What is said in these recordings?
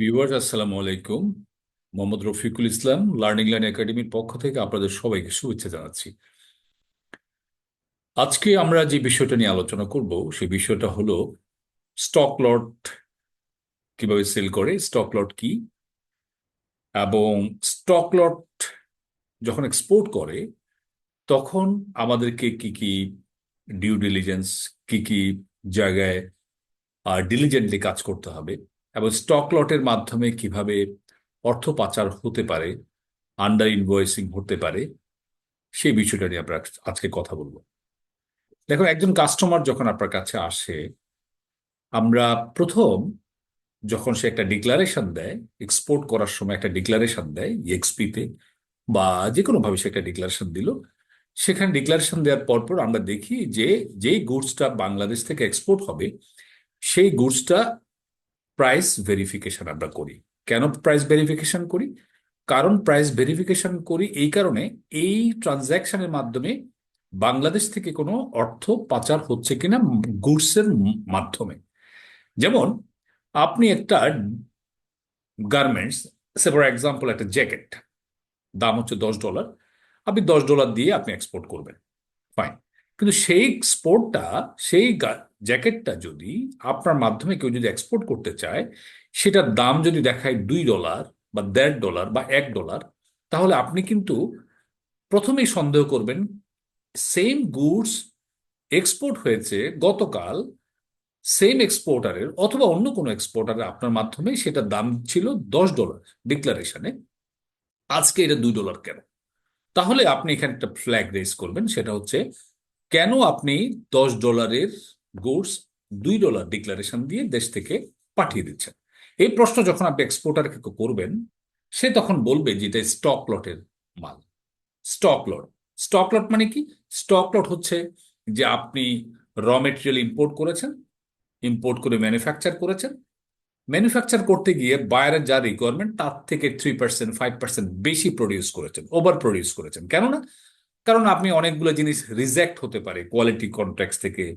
Viewers আসসালামু আলাইকুম Mohammad Rafiqul Islam learning line একাডেমির পক্ষ থেকে আপনাদের সবাইকে শুভেচ্ছা জানাচ্ছি। আজকে আমরা যে বিষয়টা নিয়ে আলোচনা করব, সেই বিষয়টা হলো স্টক লট কীভাবে সেল করে স্টক লট কি? এবং স্টক লট যখন এক্সপোর্ট করে, তখন আমাদেরকে কি কি ডিউ ডিলিজেন্স কি কি জায়গায় ডিলিজেন্টলি কাজ করতে হবে এবং স্টক লটের মাধ্যমে কীভাবে অর্থ পাচার হতে পারে আন্ডার ইনভয়েসিং হতে পারে, সেই বিষয়টা নিয়ে আমরা আজকে কথা বলব। দেখো একজন কাস্টমার যখন আপনার কাছে আসে, আমরা প্রথম যখন সে একটা ডিক্লারেশন দেয় এক্সপোর্ট করার সময় একটা ডিক্লারেশন দেয় এক্সপিতে বা যে কোনোভাবে সে একটা ডিক্লারেশন দিল, সেখানে ডিক্লারেশন দেওয়ার পরপর আমরা দেখি যে, যেই গুডসটা বাংলাদেশ থেকে এক্সপোর্ট হবে, সেই গুডসটা প্রাইস ভেরিফিকেশন আমরা করি। কেন প্রাইস ভেরিফিকেশন করি? কারণ প্রাইস ভেরিফিকেশন করি এই কারণে এই ট্রানজ্যাকশনের মাধ্যমে বাংলাদেশ থেকে কোনো অর্থ পাচার হচ্ছে কিনা গুডসের মাধ্যমে। যেমন আপনি একটা গার্মেন্টস সে ফর এক্সাম্পল একটা জ্যাকেট দাম হচ্ছে দশ ডলার আপনি দশ ডলার দিয়ে আপনি এক্সপোর্ট করবেন। ফাইন কিন্তু সেই স্পোর্টটা সেই জ্যাকেটটা যদি আপনার মাধ্যমে কেউ যদি এক্সপোর্ট করতে চায়, সেটার দাম যদি দেখায় দুই ডলার বা দেড় ডলার বা এক ডলার তাহলে আপনি কিন্তু প্রথমেই সন্দেহ করবেন সেম গুডস এক্সপোর্ট হয়েছে গতকাল সেম এক্সপোর্টারের অথবা অন্য কোনো এক্সপোর্টারের আপনার মাধ্যমে সেটা দাম ছিল দশ ডলার ডিক্লারেশনে আজকে এটা দুই ডলার কেন? তাহলে আপনি এখানে একটা ফ্ল্যাগ রেজ করবেন, সেটা হচ্ছে কেন আপনি দশ ডলারের গুডস দুই ডলার ডিক্লারেশন দিয়ে দেশ থেকে পাঠিয়ে দিচ্ছেন? এই প্রশ্ন যখন আপনি এক্সপোর্টারকে করবেন, সে তখন বলবে যে এটা স্টক লটের মাল। স্টক লট স্টক লট মানে কি? স্টক লট হচ্ছে যে আপনি র মেটেরিয়াল ইম্পোর্ট করেছেন ইম্পোর্ট করে ম্যানুফ্যাকচার করেছেন। ম্যানুফ্যাকচার করতে গিয়ে বায়ারের যা রিকোয়ারমেন্ট তার থেকে থ্রি পার্সেন্ট ফাইভ পার্সেন্ট বেশি প্রডিউস করেছেন ওভার প্রডিউস করেছেন। কেননা কারণ আপনি অনেকগুলো জিনিস রিজেক্ট হতে পারে কোয়ালিটি কন্ট্রাক্ট থেকে।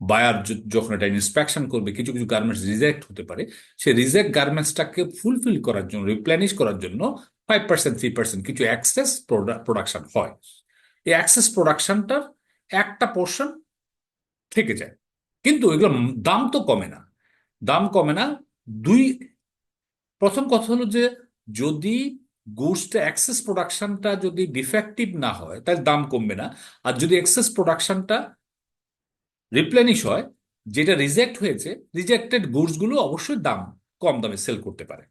বায়ার যখন এটা ইন্সপেকশন করবে, কিছু কিছু গার্মেন্টস রিজেক্ট হতে পারে। সে রিজেক্ট গার্মেন্টসটাকে ফুলফিল করার জন্য রিপ্লেনিশ করার জন্য ফাইভ পার্সেন্ট থ্রি পার্সেন্ট কিছু অ্যাক্সেস প্রোডাকশন হয়। এই অ্যাক্সেস প্রোডাকশনটার একটা পোর্শন থেকে যায়। কিন্তু এগুলো দাম তো কমে না। দাম কমে না। দুই, প্রথম কথা হলো যে যদি গুডসটা অ্যাক্সেস প্রোডাকশনটা যদি ডিফেক্টিভ না হয় তাহলে দাম কমবে না। আর যদি এক্সেস প্রোডাকশনটা রিপ্লেনিশ হয়, যেটা রিজেক্ট হয়েছে, রিজেক্টেড গুডসগুলো অবশ্যই দাম কম দামে সেল করতে পারে।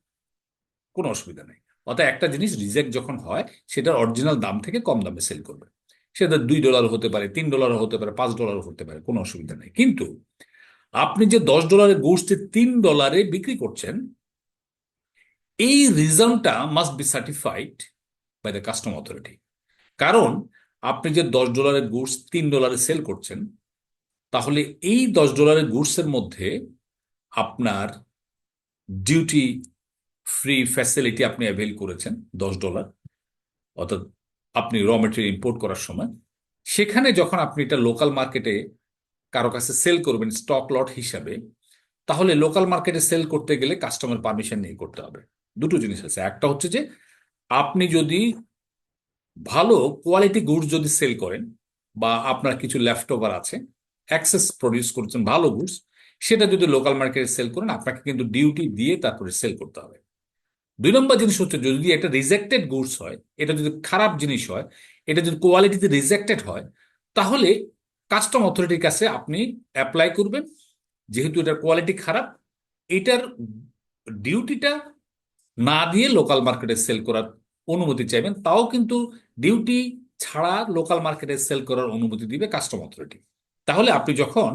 কোনো অসুবিধা নেই। অর্থাৎ একটা জিনিস রিজেক্ট যখন হয়, সেটার অরিজিনাল দাম থেকে কম দামে সেল করবে। সেটা দুই ডলার হতে পারে, তিন ডলার হতে পারে, পাঁচ ডলার হতে পারে, কোনো অসুবিধা নেই। কিন্তু আপনি যে দশ ডলারের গুডসটি তিন ডলারে বিক্রি করছেন এই রিজনটা must be certified by the custom authority কারণ আপনি যে দশ ডলারের গুডস তিন ডলারে সেল করছেন, তাহলে এই দশ ডলারের গুডসের মধ্যে আপনার ডিউটি ফ্রি ফ্যাসিলিটি আপনি অ্যাভেল করেছেন, দশ ডলার, অর্থাৎ আপনি র মেটেরিয়াল ইম্পোর্ট করার সময়। সেখানে যখন আপনি এটা লোকাল মার্কেটে কারও কাছে সেল করবেন স্টক লট হিসাবে, তাহলে লোকাল মার্কেটে সেল করতে গেলে কাস্টমার পারমিশন নিয়ে করতে হবে। দুটো জিনিস আছে। একটা হচ্ছে যে, আপনি যদি ভালো কোয়ালিটি গুডস যদি সেল করেন বা আপনার কিছু লেফট ওভার আছে অ্যাক্সেস প্রডিউস করছেন, ভালো গুডস সেটা যদি লোকাল মার্কেটে সেল করেন, আপনাকে কিন্তু ডিউটি দিয়ে তারপরে সেল করতে হবে। দুই নম্বর জিনিস হচ্ছে, যদি একটা রিজেক্টেড গুডস হয়, এটা যদি খারাপ জিনিস হয়, এটা যদি কোয়ালিটিতে রিজেক্টেড হয়, তাহলে কাস্টম অথরিটির কাছে আপনি অ্যাপ্লাই করবেন। যেহেতু এটার কোয়ালিটি খারাপ, এটার ডিউটিটা না দিয়ে লোকাল মার্কেটে সেল করার অনুমতি চাইবেন, তাও কিন্তু ডিউটি ছাড়া লোকাল মার্কেটে সেল করার অনুমতি দিবে কাস্টম অথরিটি তাহলে আপনি যখন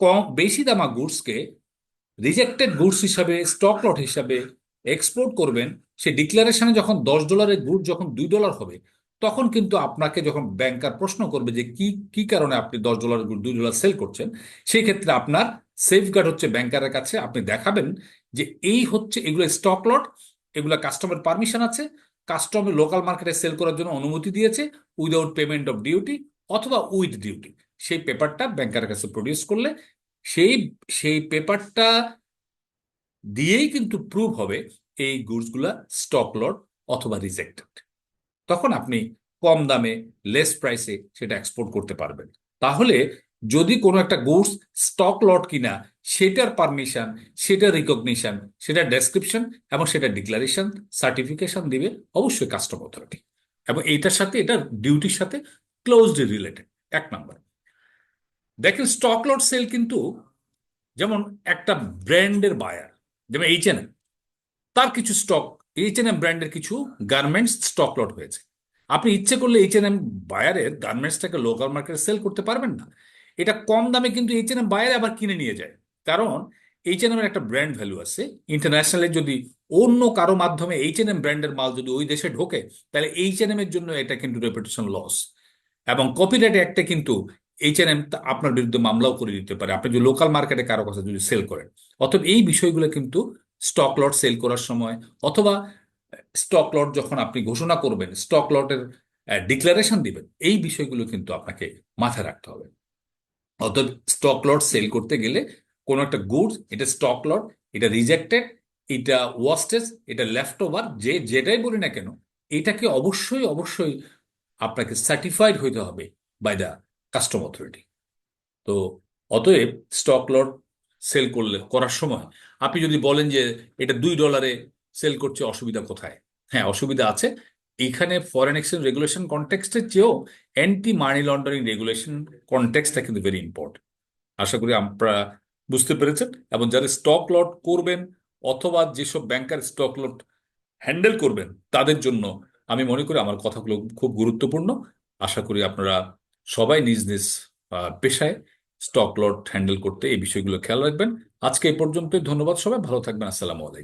কম, বেশি দামা গুডসকে রিজেক্টেড গুডস হিসাবে স্টক লট হিসাবে এক্সপোর্ট করবেন সে ডিক্লারেশনে যখন দশ ডলারের গুড যখন দুই ডলার হবে, তখন কিন্তু আপনাকে যখন ব্যাংকার প্রশ্ন করবে যে কি কি কারণে আপনি দশ ডলার গুড দুই ডলার সেল করছেন, সেই ক্ষেত্রে আপনার সেফগার্ড হচ্ছে ব্যাংকারের কাছে। আপনি দেখাবেন যে এই হচ্ছে এগুলো স্টক লট এগুলো কাস্টমার পারমিশন আছে কাস্টমার লোকাল মার্কেটে সেল করার জন্য অনুমতি দিয়েছে উইদাউট পেমেন্ট অফ ডিউটি অথবা উইথ ডিউটি সেই পেপারটা ব্যাংকারের কাছে প্রডিউস করলে সেই সেই পেপারটা দিয়েই কিন্তু প্রুভ হবে এই গুডসগুলা স্টক লট অথবা রিজেক্টেড তখন আপনি কম দামে লেস প্রাইসে সেটা এক্সপোর্ট করতে পারবেন। তাহলে যদি কোনো একটা গুডস স্টক লট কিনা সেটার পারমিশন সেটার রিকগনিশন সেটার ডেসক্রিপশন এবং সেটা ডিক্লারেশন সার্টিফিকেশন দিবে অবশ্যই কাস্টম অথরিটি এবং এইটার সাথে এটা ডিউটির সাথে ক্লোজলি রিলেটেড এক নম্বর দেখেন স্টক লট সেল কিন্তু যেমন একটা ব্র্যান্ডের বায়ার যেমন এইচ এন তার কিছু স্টক এইচ এন এম ব্র্যান্ডের কিছু গার্মেন্টস স্টক লট হয়েছে। আপনি ইচ্ছে করলে এইচ এন এম বায়ারের গার্মেন্টসটাকে লোকাল মার্কেটে সেল করতে পারবেন না। এটা কম দামে কিন্তু এইচ এন এম বায়ার আবার কিনে নিয়ে যায়। কারণ এইচ এন এম এর একটা ব্র্যান্ড ভ্যালু আছে। ইন্টারন্যাশনালে যদি অন্য কারও মাধ্যমে এইচ এন এম ব্র্যান্ডের মাল যদি ওই দেশে ঢোকে, তাহলে এইচ এন এম এর জন্য এটা কিন্তু রেপুটেশন লস এবং কপিরাইট অ্যাক্টে কিন্তু এইচ এন এম আপনার বিরুদ্ধে মামলাও করে দিতে পারে। আপনি যদি লোকাল মার্কেটে কারও কাছে যদি সেল করেন, অতএব এই বিষয়গুলো কিন্তু স্টক লট সেল করার সময় অথবা স্টক লট যখন আপনি ঘোষণা করবেন স্টক লটের ডিক্লারেশন দিবেন, এই বিষয়গুলো কিন্তু আপনাকে মাথায় রাখতে হবে। অতএব স্টক লট সেল করতে গেলে কোনো একটা গুডস এটা স্টক লট এটা রিজেক্টেড এটা ওয়াস্টেজ এটা লেফট ওভার যে যেটাই বলি না কেন, এটাকে অবশ্যই অবশ্যই আপনাকে সার্টিফাইড হইতে হবে বাই দ্য কাস্টম অথরিটি তো অতএব স্টক লট সেল করলে, করার সময় আপনি যদি বলেন যে এটা দুই ডলারে সেল করছে, অসুবিধা কোথায়? হ্যাঁ অসুবিধা আছে। এখানে ফরেন এক্সচেঞ্জ রেগুলেশন কনটেক্সটের চেয়েও অ্যান্টি মানি লন্ডারিং রেগুলেশন কনটেক্সটটা কিন্তু ভেরি ইম্পর্টেন্ট আশা করি আপনারা বুঝতে পেরেছেন? এবং যারা স্টক লট করবেন অথবা যেসব ব্যাংকার স্টক লট হ্যান্ডেল করবেন, তাদের জন্য আমি মনে করি আমার কথাগুলো খুব গুরুত্বপূর্ণ। আশা করি আপনারা সবাই নিজ নিজ পেশায় স্টক লট হ্যান্ডেল করতে এই বিষয়গুলো খেয়াল রাখবেন। আজকে এই পর্যন্তই। ধন্যবাদ সবাই। ভালো থাকবেন। আসসালামু আলাইকুম।